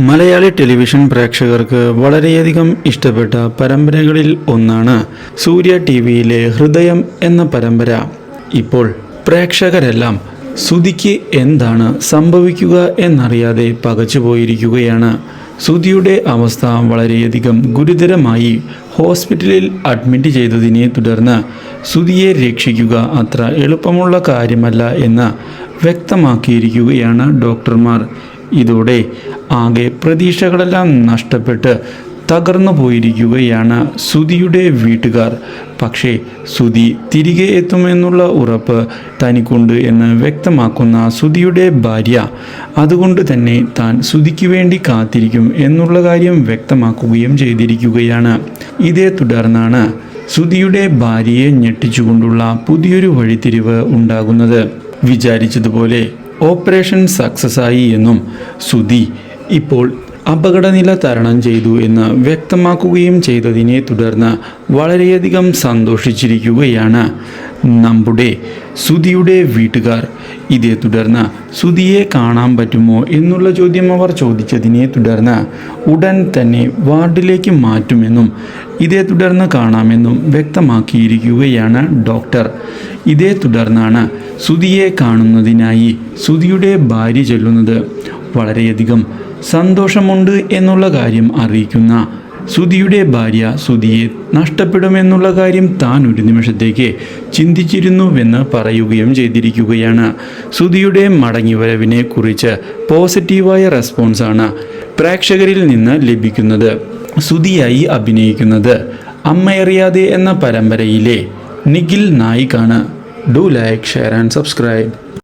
Malayali television പ്രേക്ഷകർക്ക് വളരെയധികം ഇഷ്ടപ്പെട്ട പരമ്പരകളിൽ ഒന്നാണ് സൂര്യ ടി വിയിലെ ഹൃദയം എന്ന പരമ്പര. ഇപ്പോൾ പ്രേക്ഷകരെല്ലാം സുതിക്ക് എന്താണ് സംഭവിക്കുക എന്നറിയാതെ പകച്ചുപോയിരിക്കുകയാണ് സുതിയുടെ അവസ്ഥ വളരെയധികം ഗുരുതരമായി ഹോസ്പിറ്റലിൽ അഡ്മിറ്റ് ചെയ്തതിനെ തുടർന്ന് സുതിയെ രക്ഷിക്കുക അത്ര എളുപ്പമുള്ള കാര്യമല്ല എന്ന് വ്യക്തമാക്കിയിരിക്കുകയാണ് ഡോക്ടർമാർ. ഇതോടെ ആകെ പ്രതീക്ഷകളെല്ലാം നഷ്ടപ്പെട്ട് തകർന്നു പോയിരിക്കുകയാണ് സുധിയുടെ വീട്ടുകാർ. പക്ഷേ സുധി തിരികെ എത്തുമെന്നുള്ള ഉറപ്പ് തനിക്കുണ്ട് എന്ന് വ്യക്തമാക്കുന്ന സുധിയുടെ ഭാര്യ അതുകൊണ്ട് തന്നെ താൻ സുധിക്ക് വേണ്ടി കാത്തിരിക്കും എന്നുള്ള കാര്യം വ്യക്തമാക്കുകയും ചെയ്തിരിക്കുകയാണ്. ഇതേ തുടർന്നാണ് സുധിയുടെ ഭാര്യയെ ഞെട്ടിച്ചുകൊണ്ടുള്ള പുതിയൊരു വഴിത്തിരിവ് ഉണ്ടാകുന്നത്. വിചാരിച്ചതുപോലെ ഓപ്പറേഷൻ സക്സസ് ആയി എന്നും സുധി ഇപ്പോൾ അപകടനില തരണം ചെയ്തു എന്ന് വ്യക്തമാക്കുകയും ചെയ്തതിനെ തുടർന്ന് വളരെയധികം സന്തോഷിച്ചിരിക്കുകയാണ് നമ്മുടെ സുധിയുടെ വീട്ടുകാർ. ഇതേ തുടർന്ന് സുധിയെ കാണാൻ പറ്റുമോ എന്നുള്ള ചോദ്യം അവർ ചോദിച്ചതിനെ തുടർന്ന് ഉടൻ തന്നെ വാർഡിലേക്ക് മാറ്റുമെന്നും ഇതേ തുടർന്ന് കാണാമെന്നും വ്യക്തമാക്കിയിരിക്കുകയാണ് ഡോക്ടർ. ഇതേ തുടർന്നാണ് സുധിയെ കാണുന്നതിനായി സുധിയുടെ ഭാര്യ ചെല്ലുന്നത്. വളരെയധികം സന്തോഷമുണ്ട് എന്നുള്ള കാര്യം അറിയിക്കുന്ന സുധിയുടെ ഭാര്യ സുധിയെ നഷ്ടപ്പെടുമെന്നുള്ള കാര്യം താൻ ഒരു നിമിഷത്തേക്ക് ചിന്തിച്ചിരുന്നുവെന്ന് പറയുകയും ചെയ്തിരിക്കുകയാണ്. സുധിയുടെ മടങ്ങിവരവിനെ കുറിച്ച് പോസിറ്റീവായ റെസ്പോൺസാണ് പ്രേക്ഷകരിൽ നിന്ന് ലഭിക്കുന്നത്. സുധിയായി അഭിനയിക്കുന്നത് അമ്മയറിയാതെ എന്ന പരമ്പരയിലെ Nikhil നായിക്കാണ് do like share and subscribe.